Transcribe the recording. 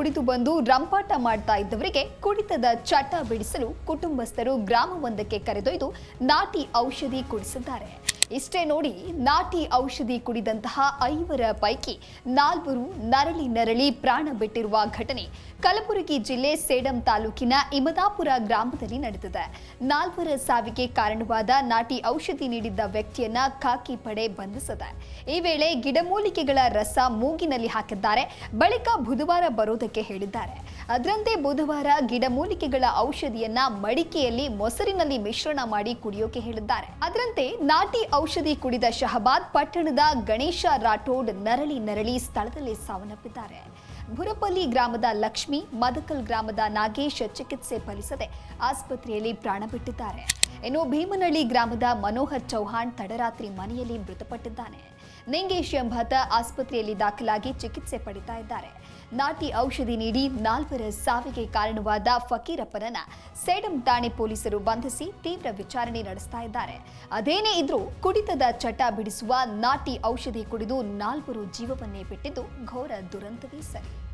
ಕುಡಿದು ಬಂದು ರಂಪಾಟ ಮಾಡ್ತಾ ಇದ್ದವರಿಗೆ ಕುಡಿತದ ಚಟ ಬಿಡಿಸಲು ಕುಟುಂಬಸ್ಥರು ಗ್ರಾಮವೊಂದಕ್ಕೆ ಕರೆದೊಯ್ದು ನಾಟಿ ಔಷಧಿ ಕುಡಿಸಿದ್ದಾರೆ. ಇಷ್ಟೇ ನೋಡಿ, ನಾಟಿ ಔಷಧಿ ಕುಡಿದಂತಹ ಐವರ ಪೈಕಿ ನಾಲ್ವರು ನರಳಿ ನರಳಿ ಪ್ರಾಣ ಬಿಟ್ಟಿರುವ ಘಟನೆ ಕಲಬುರಗಿ ಜಿಲ್ಲೆ ಸೇಡಂ ತಾಲೂಕಿನ ಇಮದಾಪುರ ಗ್ರಾಮದಲ್ಲಿ ನಡೆದಿದೆ. ನಾಲ್ವರ ಸಾವಿಗೆ ಕಾರಣವಾದ ನಾಟಿ ಔಷಧಿ ನೀಡಿದ್ದ ವ್ಯಕ್ತಿಯನ್ನ ಖಾಕಿ ಪಡೆ ಬಂಧಿಸಿದೆ. ಈ ವೇಳೆ ಗಿಡಮೂಲಿಕೆಗಳ ರಸ ಮೂಗಿನಲ್ಲಿ ಹಾಕಿದ್ದಾರೆ. ಬಳಿಕ ಬುಧವಾರ ಬರೋದಕ್ಕೆ ಹೇಳಿದ್ದಾರೆ. ಅದರಂತೆ ಬುಧವಾರ ಗಿಡಮೂಲಿಕೆಗಳ ಔಷಧಿಯನ್ನ ಮಡಿಕೆಯಲ್ಲಿ ಮೊಸರಿನಲ್ಲಿ ಮಿಶ್ರಣ ಮಾಡಿ ಕುಡಿಯೋಕೆ ಹೇಳಿದ್ದಾರೆ. ಅದರಂತೆ ನಾಟಿ ಔಷಧಿ ಕುಡಿದ ಶಹಬಾದ್ ಪಟ್ಟಣದ ಗಣೇಶ ರಾಠೋಡ್ ನರಳಿ ನರಳಿ ಸ್ಥಳದಲ್ಲಿ ಸಾವನ್ನಪ್ಪಿದ್ದಾರೆ. ಬುರಪಲ್ಲಿ ಗ್ರಾಮದ ಲಕ್ಷ್ಮಿ, ಮದಕಲ್ ಗ್ರಾಮದ ನಾಗೇಶ್ ಚಿಕಿತ್ಸೆ ಫಲಿಸದೆ ಆಸ್ಪತ್ರೆಯಲ್ಲಿ ಪ್ರಾಣ ಬಿಟ್ಟಿದ್ದಾರೆ. ಇನ್ನು ಭೀಮನಳ್ಳಿ ಗ್ರಾಮದ ಮನೋಹರ್ ಚೌಹಾಣ್ ತಡರಾತ್ರಿ ಮನೆಯಲ್ಲಿ ಮೃತಪಟ್ಟಿದ್ದಾನೆ. ನಿಂಗೇಶ್ ಎಂಬಾತ ಆಸ್ಪತ್ರೆಯಲ್ಲಿ ದಾಖಲಾಗಿ ಚಿಕಿತ್ಸೆ ಪಡಿತಾ ಇದ್ದಾರೆ. ನಾಟಿ ಔಷಧಿ ನೀಡಿ ನಾಲ್ವರ ಸಾವಿಗೆ ಕಾರಣವಾದ ಫಕೀರಪ್ಪನನ್ನ ಸೇಡಂ ಠಾಣೆ ಪೊಲೀಸರು ಬಂಧಿಸಿ ತೀವ್ರ ವಿಚಾರಣೆ ನಡೆಸ್ತಾ ಇದ್ದಾರೆ. ಅದೇನೇ ಇದ್ರೂ ಕುಡಿತದ ಚಟ ಬಿಡಿಸುವ ನಾಟಿ ಔಷಧಿ ಕುಡಿದು ನಾಲ್ವರು ಜೀವವನ್ನೇ ಬಿಟ್ಟಿದ್ದು ಘೋರ ದುರಂತವೇ ಸರಿ.